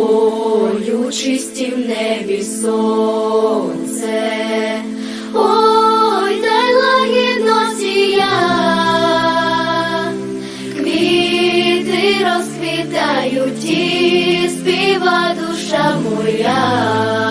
тобою чисті в небі сонце. Ой, дай лагідно сія, квіти розквітають і співа душа моя.